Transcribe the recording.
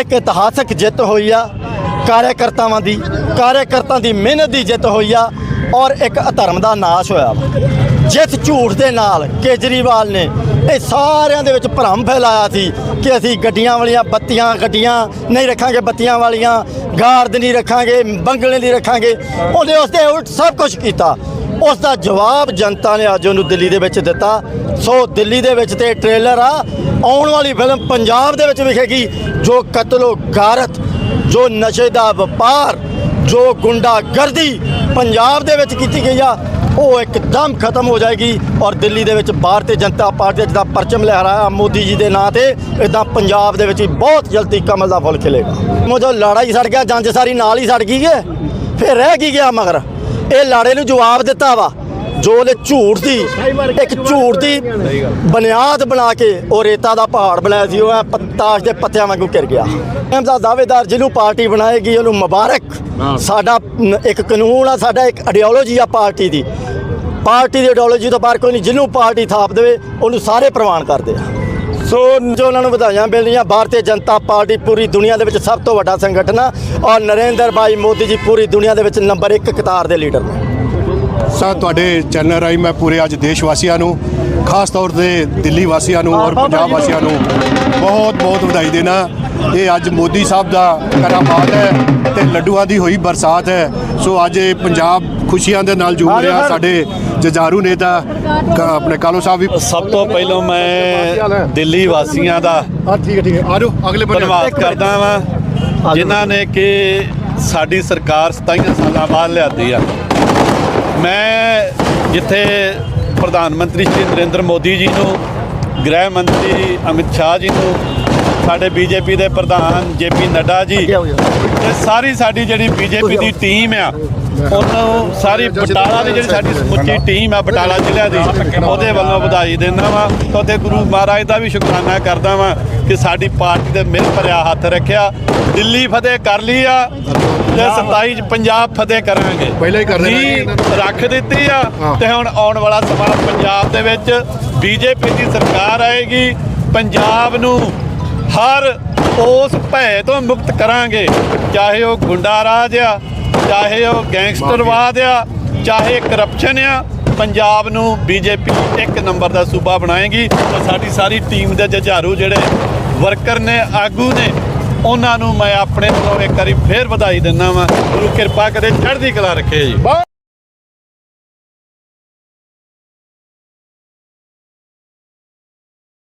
ਇੱਕ ਇਤਿਹਾਸਕ ਜਿੱਤ ਹੋਈ ਆ ਕਾਰਜਕਰਤਾਵਾਂ ਦੀ ਕਾਰਜਕਰਤਾਂ ਦੀ ਮਿਹਨਤ ਦੀ ਜਿੱਤ ਹੋਈ ਆ ਔਰ ਇੱਕ ਅਧਰਮ ਦਾ ਨਾਸ਼ ਹੋਇਆ ਜਿਸ ਝੂਠ ਦੇ ਨਾਲ ਕੇਜਰੀਵਾਲ ਨੇ ਇਹ ਸਾਰਿਆਂ ਦੇ ਵਿੱਚ ਭਰਮ ਫੈਲਾਇਆ ਸੀ ਕਿ ਅਸੀਂ ਗੱਡੀਆਂ ਵਾਲੀਆਂ ਬੱਤੀਆਂ, ਗੱਡੀਆਂ ਨਹੀਂ ਰੱਖਾਂਗੇ, ਬੱਤੀਆਂ ਵਾਲੀਆਂ ਗਾਰਦ ਨਹੀਂ ਰੱਖਾਂਗੇ, ਬੰਗਲੇ ਨਹੀਂ ਰੱਖਾਂਗੇ। ਉਹਨੇ ਉਸ ਦੇ ਉਲਟ ਸਭ ਕੁਝ ਕੀਤਾ। ਉਸ ਦਾ ਜਵਾਬ ਜਨਤਾ ਨੇ ਅੱਜ ਉਹਨੂੰ ਦਿੱਲੀ ਦੇ ਵਿੱਚ ਦਿੱਤਾ। ਸੋ ਦਿੱਲੀ ਦੇ ਵਿੱਚ ਤੇ ਟ੍ਰੇਲਰ ਆ। ਆਉਣ ਵਾਲੀ ਫਿਲਮ ਪੰਜਾਬ ਦੇ ਵਿੱਚ ਵਿਖੇਗੀ, ਜੋ ਕਤਲੋ ਗਾਰਤ, ਜੋ ਨਸ਼ੇ ਦਾ ਵਪਾਰ, ਜੋ ਗੁੰਡਾਗਰਦੀ ਪੰਜਾਬ ਦੇ ਵਿੱਚ ਕੀਤੀ ਗਈ ਆ। ਉਹ ਇੱਕਦਮ ਖਤਮ ਹੋ ਜਾਏਗੀ ਔਰ ਦਿੱਲੀ ਦੇ ਵਿੱਚ ਭਾਰਤੀ ਜਨਤਾ ਪਾਰਟੀ ਦਾ ਪਰਚਮ ਲਹਿਰਾਇਆ ਮੋਦੀ ਜੀ ਦੇ ਨਾਂ ਤੇ ਇਦਾਂ ਪੰਜਾਬ ਦੇ ਵਿੱਚ ਵੀ ਬਹੁਤ ਜਲਦੀ ਕਮਲ ਦਾ ਫੁੱਲ ਖਿਲੇਗਾ। ਮੋਜੋ ਲੜਾਈ ਸੜ ਗਿਆ, ਜੰਜ ਸਾਰੀ ਨਾਲ ਹੀ ਸੜ ਗਈ ਹੈ ਫਿਰ ਰਹਿ ਕੀ ਗਿਆ ਮਗਰ? ਇਹ ਲਾੜੇ ਨੂੰ ਜਵਾਬ ਦਿੱਤਾ ਵਾ, ਜੋ ਉਹਨੇ ਝੂਠ ਦੀ, ਇੱਕ ਝੂਠ ਦੀ ਬੁਨਿਆਦ ਬਣਾ ਕੇ ਉਹ ਰੇਤਾ ਦਾ ਪਹਾੜ ਬਣਾਇਆ ਸੀ, ਉਹ ਐਂ ਪਤਾਸ਼ ਦੇ ਪੱਤਿਆਂ ਵਾਂਗੂ ਘਿਰ ਗਿਆ। ਐਮ ਦਾ ਦਾਅਵੇਦਾਰ ਜਿਹਨੂੰ ਪਾਰਟੀ ਬਣਾਏਗੀ, ਉਹਨੂੰ ਮੁਬਾਰਕ। ਸਾਡਾ ਇੱਕ ਕਾਨੂੰਨ ਆ, ਸਾਡਾ ਇੱਕ ਆਈਡੀਓਲੋਜੀ ਆ ਪਾਰਟੀ ਦੀ। ਪਾਰਟੀ ਦੀ ਆਈਡੀਓਲੋਜੀ ਤੋਂ ਬਾਹਰ ਕੋਈ ਨਹੀਂ, ਜਿਹਨੂੰ ਪਾਰਟੀ ਥਾਪ ਦੇਵੇ, ਉਹਨੂੰ ਸਾਰੇ ਪ੍ਰਵਾਨ ਕਰਦੇ ਆ। ਸੋ ਜੋ ਉਹਨਾਂ ਨੂੰ ਵਧਾਈਆਂ ਮਿਲਣੀਆਂ ਭਾਰਤੀ ਜਨਤਾ ਪਾਰਟੀ ਪੂਰੀ ਦੁਨੀਆ ਦੇ ਵਿੱਚ ਸਭ ਤੋਂ ਵੱਡਾ ਸੰਗਠਨ ਆ ਔਰ ਨਰਿੰਦਰ ਭਾਈ ਮੋਦੀ ਜੀ ਪੂਰੀ ਦੁਨੀਆ ਦੇ ਵਿੱਚ ਨੰਬਰ 1 ਕਤਾਰ ਦੇ ਲੀਡਰ ਨੇ। ਸਰ ਤੁਹਾਡੇ ਚੈਨਲ ਰਾਹੀਂ ਮੈਂ ਪੂਰੇ ਅੱਜ ਦੇਸ਼ ਵਾਸੀਆਂ ਨੂੰ ਖਾਸ ਤੌਰ ਤੇ ਦਿੱਲੀ ਵਾਸੀਆਂ ਨੂੰ ਔਰ ਪੰਜਾਬ ਵਾਸੀਆਂ ਨੂੰ ਬਹੁਤ ਬਹੁਤ ਵਧਾਈ ਦੇਣਾ। ਇਹ ਅੱਜ ਮੋਦੀ ਸਾਹਿਬ ਦਾ ਕਰਾਮਾਤ ਹੈ ਤੇ ਲੱਡੂਆਂ ਦੀ ਹੋਈ ਬਰਸਾਤ ਹੈ। ਸੋ ਅੱਜ ਇਹ ਪੰਜਾਬ ਖੁਸ਼ੀਆਂ ਦੇ ਨਾਲ ਝੂਮ ਰਿਹਾ ਸਾਡੇ ਜਜਾਰੂ ਨੇਤਾ ਕ- ਆਪਣੇ ਕਾਲੋ ਸਾਹਿਬ ਵੀ ਸਭ ਤੋਂ ਪਹਿਲਾਂ ਮੈਂ ਦਿੱਲੀ ਵਾਸੀਆਂ ਦਾ ਹਾਂ ਠੀਕ ਹੈ ਠੀਕ ਹੈ। ਆਜੋ ਅਗਲੇ ਧੰਨਵਾਦ ਕਰਦਾ ਵਾਂ ਜਿਨ੍ਹਾਂ ਨੇ ਕਿ ਸਾਡੀ ਸਰਕਾਰ 27 ਸਾਲਾਂ ਬਾਅਦ ਲਿਆਂਦੀ ਆ। ਮੈਂ ਜਿੱਥੇ ਪ੍ਰਧਾਨ ਮੰਤਰੀ ਸ਼੍ਰੀ ਨਰਿੰਦਰ ਮੋਦੀ ਜੀ ਨੂੰ ਗ੍ਰਹਿ ਮੰਤਰੀ ਅਮਿਤ ਸ਼ਾਹ ਜੀ ਨੂੰ ਸਾਡੇ ਬੀਜੇਪੀ ਦੇ ਪ੍ਰਧਾਨ ਜੇਪੀ ਨੱਡਾ ਜੀ। ਤੇ ਸਾਰੀ ਸਾਡੀ ਜਿਹੜੀ ਬੀਜੇਪੀ ਦੀ ਟੀਮ ਆ ਉਹਨੂੰ ਸਾਰੀ ਬਟਾਲਾ ਦੀ ਜਿਹੜੀ ਸਾਡੀ ਸਮੁੱਚੀ ਟੀਮ ਆ ਬਟਾਲਾ ਜ਼ਿਲ੍ਹਾ ਦੀ ਉਹਦੇ ਵੱਲੋਂ ਵਧਾਈ ਦਿੰਦਾ ਵਾਂ। ਤੇ ਗੁਰੂ ਮਹਾਰਾਜ ਦਾ ਵੀ ਸ਼ੁਕਰਾਨਾ ਕਰਦਾ ਵਾਂ ਕਿ ਸਾਡੀ ਪਾਰਟੀ ਦੇ ਮਿਲ ਭਰਿਆ ਹੱਥ ਰੱਖਿਆ। ਦਿੱਲੀ ਫਤਿਹ ਕਰ ਲਈ ਆ ਤੇ 27 ਚ ਪੰਜਾਬ ਫਤਿਹ ਕਰਾਂਗੇ। ਪਹਿਲਾਂ ਹੀ ਕਰ ਨੇ। ਰੱਖ ਦਿੱਤੀ ਆ। ਤੇ ਹੁਣ ਆਉਣ ਵਾਲਾ ਸਮਾਂ ਪੰਜਾਬ ਦੇ ਵਿੱਚ ਬੀਜੇਪੀ ਦੀ ਸਰਕਾਰ ਆਏਗੀ। ਪੰਜਾਬ ਨੂੰ ਹਰ ਉਸ ਭੈ ਤੋਂ ਮੁਕਤ ਕਰਾਂਗੇ। ਚਾਹੇ ਉਹ ਗੁੰਡਾ ਰਾਜ ਆ ਚਾਹੇ ਉਹ ਗੈਂਗਸਟਰਵਾਦ ਆ ਚਾਹੇ ਕਰਪਸ਼ਨ ਆ ਪੰਜਾਬ ਨੂੰ ਬੀਜੇਪੀ ਇੱਕ ਨੰਬਰ ਦਾ ਸੂਬਾ ਬਣਾਏਗੀ। ਤੇ ਸਾਡੀ ਸਾਰੀ ਟੀਮ ਦੇ ਜੁਝਾਰੂ ਜਿਹੜੇ ਵਰਕਰ ਨੇ ਆਗੂ ਨੇ ਉਹਨਾਂ ਨੂੰ ਮੈਂ ਆਪਣੇ ਵੱਲੋਂ ਇੱਕ ਵਾਰੀ ਫੇਰ ਵਧਾਈ ਦਿੰਦਾ ਵਾਂ। ਗੁਰੂ ਕਿਰਪਾ ਕਰੇ ਚੜ੍ਹਦੀ ਕਲਾ ਰੱਖੇ ਜੀ।